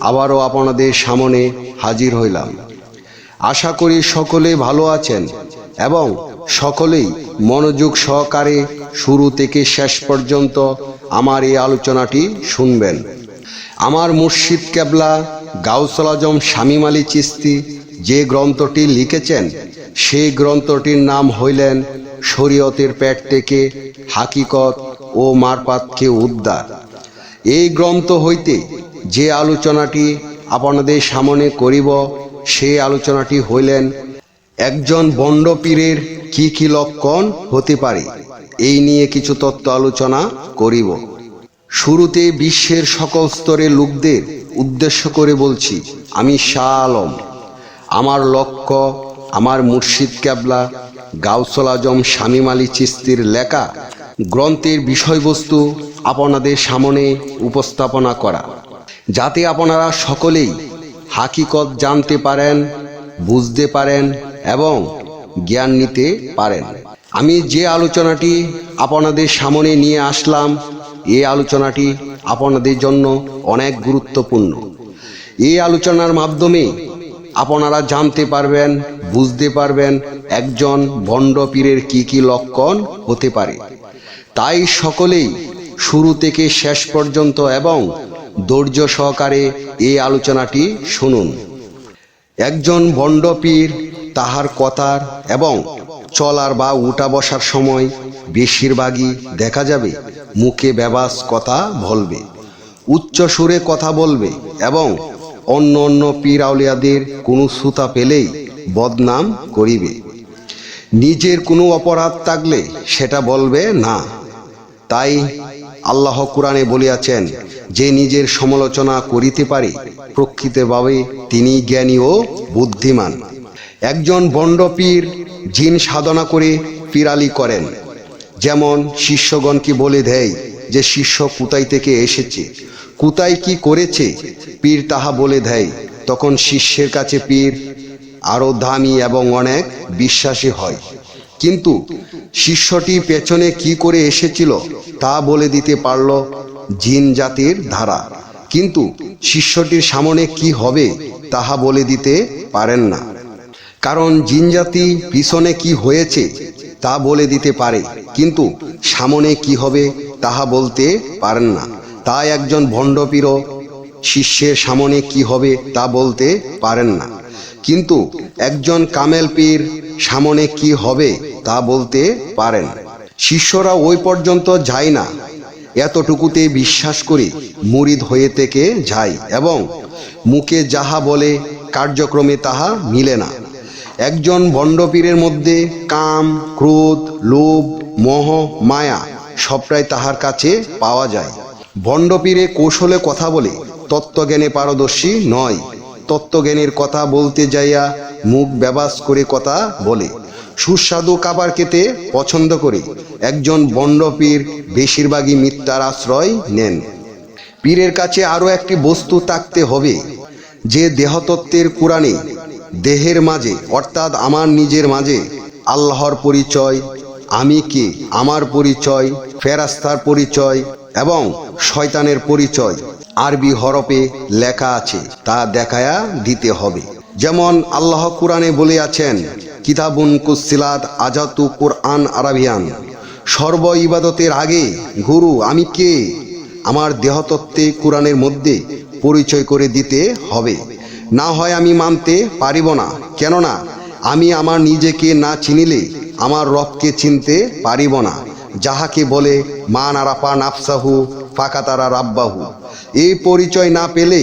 আবারও আপনাদের সামনে হাজির হইলাম। আশা করি সকলে ভালো আছেন এবং সকলেই মনোযোগ সহকারে শুরু থেকে শেষ পর্যন্ত আমার এই আলোচনাটি শুনবেন। আমার মুর্শিদ কেবলা গাউসল আজম শামীম আলী চিস্তি যে গ্রন্থটি লিখেছেন, সেই গ্রন্থটির নাম হইলেন শরীয়তের পেট থেকে হাকিকত ও মারপাতকে উদ্ধার। এই গ্রন্থ হইতে যে আলোচনাটি আপনাদের সামনে করিব সেই আলোচনাটি হইলেন, একজন বন্ড পীরের কি কি লক্ষণ হতে পারে? এই নিয়ে কিছু তত্ত্ব আলোচনা করিব। শুরুতে বিশ্বের সকল স্তরের লোকদের উদ্দেশ্য করে বলছি, আমি শাহ আলম। আমার লক্ষ্য আমার মুর্শিদ ক্যাবলা গাউসল আজম শামীম আলী চিস্তির লেখা গ্রন্থের বিষয়বস্তু আপনাদের সামনে উপস্থাপনা করা। যাতে আপনারা সকলেই হাকিকত জানতে পারেন, বুঝতে পারেন এবং জ্ঞান নিতে পারেন। আমি যে আলোচনাটি আপনাদের সামনে নিয়ে আসলাম এই আলোচনাটি আপনাদের জন্য অনেক গুরুত্বপূর্ণ। এই আলোচনার মাধ্যমে আপনারা জানতে পারবেন, বুঝতে পারবেন একজন ভণ্ড পীরের কী কী লক্ষণ হতে পারে। তাই সকলেই শুরু থেকে শেষ পর্যন্ত এবং ধৈর্য সহকারে এই আলোচনাটি শুনুন। একজন ভণ্ড পীর তাহার কথার এবং চলার বা উঠা বসার সময় বেশিরভাগই দেখা যাবে মুখে ব্যাবাস কথা বলবে, উচ্চ সুরে কথা বলবে এবং অন্য অন্য পীর আউলিয়াদের কোনো সুতা পেলেই বদনাম করিবে। নিজের কোনো অপরাধ থাকলে সেটা বলবে না। তাই আল্লাহ কোরআনে বলিয়াছেন, যে নিজের সমালোচনা করিতে পারে, প্রকৃতভাবে তিনি জ্ঞানী ও বুদ্ধিমান। একজন বন্ডপীর জিন সাধনা করে পিরালি করেন। যেমন শিষ্যগণকে বলে দেয় যে শিষ্য কুতাই থেকে এসেছে, কুতাই কি করেছে? পীর তাহা বলে দেয়। তখন শিষ্যের কাছে পীর আরও দামি এবং অনেক বিশ্বাসী হয়। কিন্তু শিষ্যটি পেছনে কি করে এসেছিল তা বলে দিতে পারল জিন জাতির ধারা। কিন্তু শিষ্যটির সামনে কি হবে তাহা বলে দিতে পারেন না। কারণ জিনজাতি পিছনে কি হয়েছে তা বলে দিতে পারে, কিন্তু সামনে কি হবে তাহা বলতে পারেন না। তাই একজন ভণ্ডপীরও শিষ্যের সামনে কি হবে তা বলতে পারেন না। কিন্তু একজন কামেল পীর সামনে কি হবে তা বলতে পারেন। শিষ্যরা ওই পর্যন্ত যায় না। এতটুকুতে বিশ্বাস করে মুরিদ হয়ে থেকে যায় এবং মুখে যাহা বলে কার্যক্রমে তাহা মিলে না। একজন ভণ্ডপীরের মধ্যে কাম, ক্রোধ, লোভ, মোহ, মায়া সবটাই তাহার কাছে পাওয়া যায়। ভণ্ডপীরে কৌশলে কথা বলে তত্ত্বজ্ঞানে পারদর্শী নয়। তত্ত্বজ্ঞানের কথা বলতে যাইয়া মুখ ব্যাবাস করে কথা বলে। সুস্বাদু খাবার খেতে পছন্দ করে। একজন বন্ডপীর বেশিরভাগই মিথ্যার আশ্রয় নেন। পীরের কাছে আরও একটি বস্তু থাকতে হবে, যে দেহতত্ত্বের কোরআনে, দেহের মাঝে, অর্থাৎ আমার নিজের মাঝে, আল্লাহর পরিচয়, আমি কে, আমার পরিচয়, ফেরাস্তার পরিচয় এবং শয়তানের পরিচয় আরবি হরফে লেখা আছে, তা দেখায়া দিতে হবে। যেমন আল্লাহ কোরআনে বলে আছেন কিতাবুন কুসিলাত আজাতু কোরআন আরাবিয়ান। সর্ব ইবাদতের আগে, গুরু, আমি কে? আমার দেহতত্ত্বে কোরআনের মধ্যে পরিচয় করে দিতে হবে। না হয় আমি মানতে পারিব না। কেননা, আমি আমার নিজেকে না চিনিলে আমার রবকে চিনতে পারিব না। যাহাকে বলে মা নারাপা নাফসাহু ফাঁকাতারা রাব্বাহু। এই পরিচয় না পেলে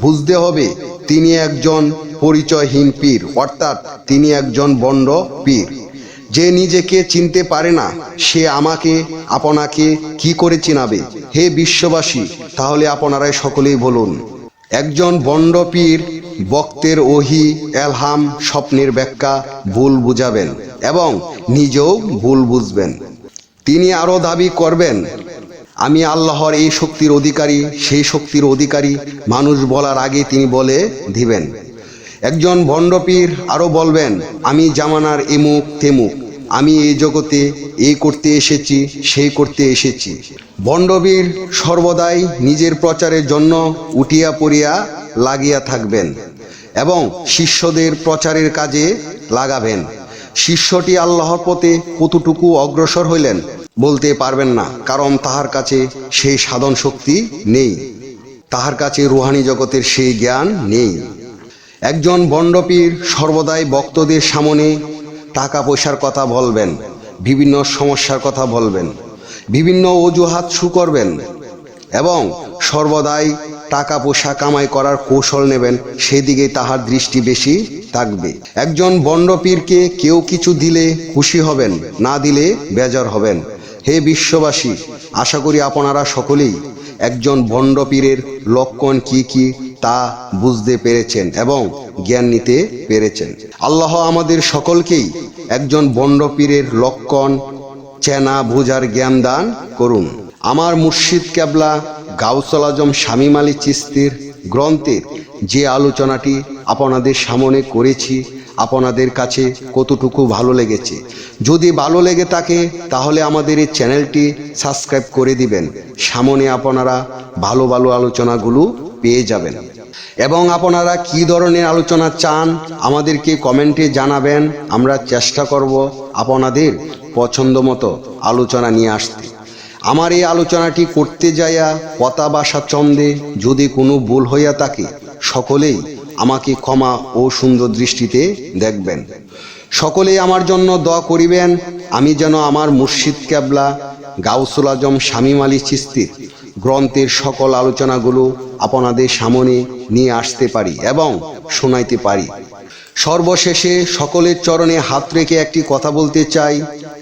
বুঝতে হবে তিনি একজন পরিচয়হীন পীর, অর্থাৎ তিনি একজন বন্ড পীর। যে নিজেকে চিনতে পারে না, সে আমাকে, আপনাকে কি করে চিনাবে? হে বিশ্ববাসী, তাহলে আপনারাই সকলেই বলুন। একজন বন্ড পীর বক্তের ওহি, এলহাম, স্বপ্নের ব্যাখ্যা ভুল বুঝাবেন এবং নিজেও ভুল বুঝবেন। তিনি আরও দাবি করবেন আমি আল্লাহর এই শক্তির অধিকারী, সেই শক্তির অধিকারী মানুষ বলার আগে তিনি বলে দিবেন। একজন ভণ্ডপীর আরও বলবেন, আমি জামানার এমুক তেমুক আমি এই জগতে এই করতে এসেছি, সেই করতে এসেছি। ভণ্ডবীর সর্বদাই নিজের প্রচারের জন্য উঠিয়া পড়িয়া লাগিয়া থাকবেন এবং শিষ্যদের প্রচারের কাজে লাগাবেন। শিষ্যটি আল্লাহর পথে কতটুকু অগ্রসর হইলেন বলতে পারবেন না, কারণ তাহার কাছে সেই সাধন শক্তি নেই। তাহার কাছে রুহানি জগতের সেই জ্ঞান নেই। একজন বন্ডপীর সর্বদাই ভক্তদের সামনে টাকা পয়সার কথা বলবেন, বিভিন্ন সমস্যার কথা বলবেন, বিভিন্ন অজুহাত শু করবেন এবং সর্বদাই টাকা পয়সা কামাই করার কৌশল নেবেন, সেদিকে তাহার দৃষ্টি বেশি থাকবে। একজন বন্ডপীরকে কেউ কিছু দিলে খুশি হবেন, না দিলে বেজার হবেন। হে বিশ্ববাসী, আশা করি আপনারা সকলেই একজন ভণ্ডপীরের লক্ষণ কি কি তা বুঝতে পেরেছেন এবং জ্ঞান নিতে পেরেছেন। আল্লাহ আমাদের সকলকেই একজন ভণ্ডপীরের লক্ষণ, চেনা বোঝার জ্ঞান দান করুন। আমার মুর্শিদ ক্যাবলা গাউসল আজম শামীম আলী চিস্তির গ্রন্থের যে আলোচনাটি আপনাদের সামনে করেছি, আপনাদের কাছে কতটুকু ভালো লেগেছে। যদি ভালো লেগে থাকে, তাহলে আমাদের এই চ্যানেলটি সাবস্ক্রাইব করে দিবেন। সামনে আপনারা ভালো ভালো আলোচনাগুলো পেয়ে যাবেন। এবং আপনারা কি ধরনের আলোচনা চান, আমাদেরকে কমেন্টে জানাবেন। আমরা চেষ্টা করব আপনাদের পছন্দ মতো আলোচনা নিয়ে আসতে। আমার এই আলোচনাটি করতে যাইয়া কথা বাসা চন্দে, যদি কোনো ভুল হইয়া থাকে, সকলেই আমাকে ক্ষমা ও সুন্দর দৃষ্টিতে দেখবেন। সকলেই আমার জন্য দোয়া করিবেন, আমি যেন আমার মুর্শিদ ক্যাবলা, গাউসুল আজম শামীম আলী চিস্তির গ্রন্থের সকল আলোচনাগুলো আপনাদের সামনে নিয়ে আসতে পারি এবং শোনাইতে পারি। সর্বশেষে সকলের চরণে হাত রেখে একটি কথা বলতে চাই।